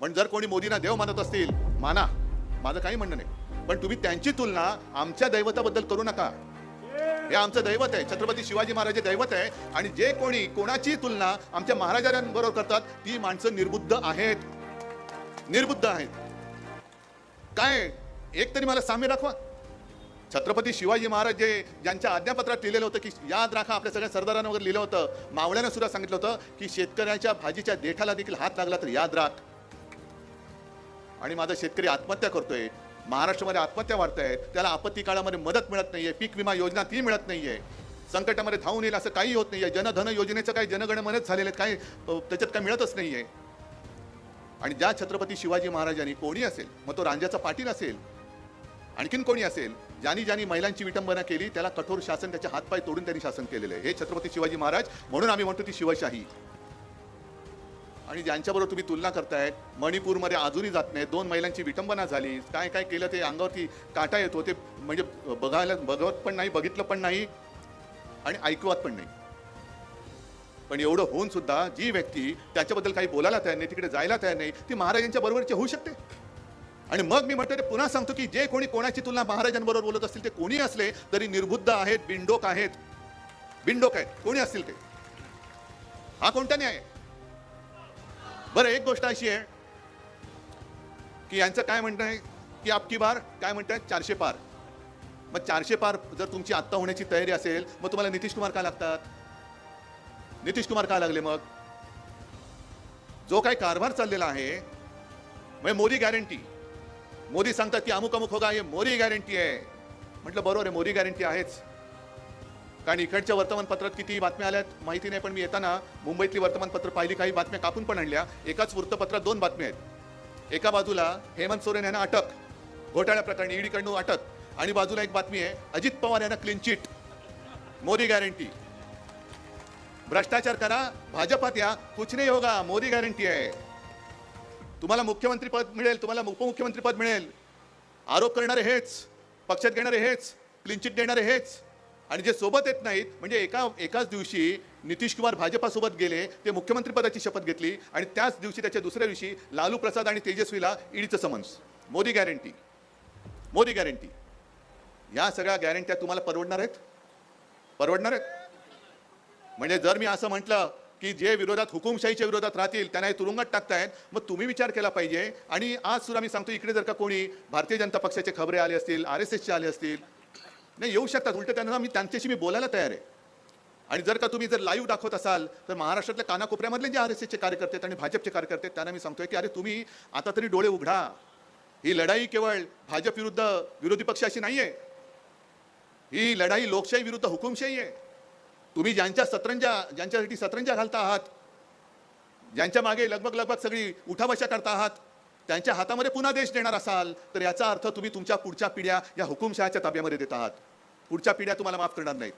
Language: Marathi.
पण जर कोणी मोदींना देव मानत असतील माना. माझं काही म्हणणं नाही. पण तुम्ही त्यांची तुलना आमच्या दैवताबद्दल करू नका. हे आमचं दैवत आहे. छत्रपती शिवाजी महाराज हे दैवत आहे. आणि जे कोणी कोणाची तुलना आमच्या महाराजांबरोबर करतात ती माणसं निर्बुद्ध आहेत. निर्बुद्ध आहेत. काय? एक तरी मला साम्य दाखवा. छत्रपती शिवाजी महाराज जे ज्यांच्या आज्ञापत्रात लिहिलेलं होतं की याद राखा आपल्या सगळ्या सरदारांवर लिहिलं होतं. मावळ्यानं सुद्धा सांगितलं होतं की शेतकऱ्याच्या भाजीच्या देठाला देखील हात लागला तर याद राख. आणि माझा शेतकरी आत्महत्या करतोय महाराष्ट्रामध्ये आत्महत्या वाढत आहेत त्याला आपत्ती काळामध्ये मदत मिळत नाहीये पीक विमा योजना ती मिळत नाहीये. संकटामध्ये धावून येईल असं काही होत नाहीये. जनधन योजनेचं काही जनगणमनच झालेलं काही त्याच्यात काही मिळतच नाहीये. आणि ज्या छत्रपती शिवाजी महाराजांनी कोणी असेल मग तो रांजाचा पाटील असेल आणखीन कोणी असेल ज्यांनी ज्यांनी महिलांची विटंबना केली त्याला कठोर शासन त्याचे हातपाय तोडून त्यांनी शासन केलेलं आहे. हे छत्रपती शिवाजी महाराज म्हणून आम्ही म्हणतो ती शिवशाही. आणि ज्यांच्याबरोबर तुम्ही तुलना करताय मणिपूरमध्ये अजूनही जात नाही दोन महिलांची विटंबना झाली काय काय केलं ते अंगावरती काटा येतो ते म्हणजे बघायला बघत पण नाही बघितलं पण नाही आणि ऐकवत पण नाही. पण एवढं होऊन सुद्धा जी व्यक्ती त्याच्याबद्दल काही बोलायला तयार नाही तिकडे जायला तयार नाही ती महाराजांच्या बरोबरची होऊ शकते. आणि मग मी म्हटलं ते पुन्हा सांगतो की जे कोणी कोणाची तुलना महाराजांबरोबर बोलत असतील ते कोणी असले तरी निर्बुद्ध आहेत बिंडोक आहेत. बिंडोक आहेत. कोणी असतील ते? हा कोणता न्याय? आहे? बरं एक गोष्ट अशी आहे की यांचं काय म्हणणं आहे की आपकी बार? काय म्हणतायत चारशे पार. मग चारशे पार जर तुमची आत्ता होण्याची तयारी असेल मग तुम्हाला नितीश कुमार का लागतात? नितीश कुमार का लागले मग? जो काही कारभार चाललेला आहे म्हणजे मोदी गॅरंटी मोदी सांगतात की अमुक अमुक होगा हे मोदी गॅरंटी आहे. म्हटलं बरोबर आहे मोदी गॅरंटी आहेच. कारण इकडच्या वर्तमानपत्रात किती बातम्या आल्यात माहिती नाही पण मी येताना मुंबईतली वर्तमानपत्र पाहिली काही बातम्या कापून पण आणल्या. एकाच वृत्तपत्रात दोन बातम्या आहेत. एका बाजूला हेमंत सोरेन यांना अटक घोटाळ्या प्रकरणी ईडीकडून अटक आणि बाजूला एक बातमी आहे अजित पवार यांना क्लीन चिट मोदी गॅरंटी भ्रष्टाचार करा भाजपात या कुछ नाही होगा मोदी गॅरंटी आहे. तुम्हाला मुख्यमंत्री पद मिळेल तुम्हाला उपमुख्यमंत्री पद मिळेल. आरोप करणारे हेच पक्षात घेणारे हेच क्लिनचिट देणारे हेच. आणि जे सोबत येत नाहीत म्हणजे एका एकाच दिवशी नितीश कुमार भाजपासोबत गेले ते मुख्यमंत्रीपदाची शपथ घेतली आणि त्याच दिवशी त्याच्या दुसऱ्या दिवशी लालू प्रसाद आणि तेजस्वीला ईडीचं summons. Modi guarantee Modi guarantee या सगळ्या गॅरंट्या तुम्हाला परवडणार आहेत? परवडणार आहेत? म्हणजे जर मी असं म्हटलं की जे विरोधात हुकुमशाहीच्या विरोधात राहतील त्यांना हे तुरुंगात टाकतायत मग तुम्ही विचार केला पाहिजे. आणि आज सुद्धा मी सांगतो इकडे जर का कोणी भारतीय जनता पक्षाचे खबरे आले असतील आर एस एसचे आले असतील नाही येऊ शकतात. उलट त्यांना मी त्यांच्याशी मी बोलायला तयार आहे. आणि जर का तुम्ही जर लाईव्ह दाखवत असाल तर महाराष्ट्रातल्या कानाकोपऱ्यामधले जे आर एस एसचे कार्यकर्ते आहेत आणि भाजपचे कार्यकर्ते त्यांना मी सांगतोय की अरे तुम्ही आता तरी डोळे उघडा. ही लढाई केवळ भाजप विरुद्ध विरोधी पक्षाशी आहे ही लढाई लोकशाही विरुद्ध हुकुमशाही आहे. तुम्ही ज्यांच्या सतरंजा ज्यांच्यासाठी सतरंजा घालता आहात ज्यांच्या मागे लगभग लगभग सगळी उठाबशा करता आहात त्यांच्या हातामध्ये पुन्हा देश देणार असाल तर याचा अर्थ तुम्ही तुमच्या पुढच्या पिढ्या या हुकुमशहाच्या ताब्यामध्ये देत आहात. पुढच्या पिढ्या तुम्हाला माफ करणार नाहीत.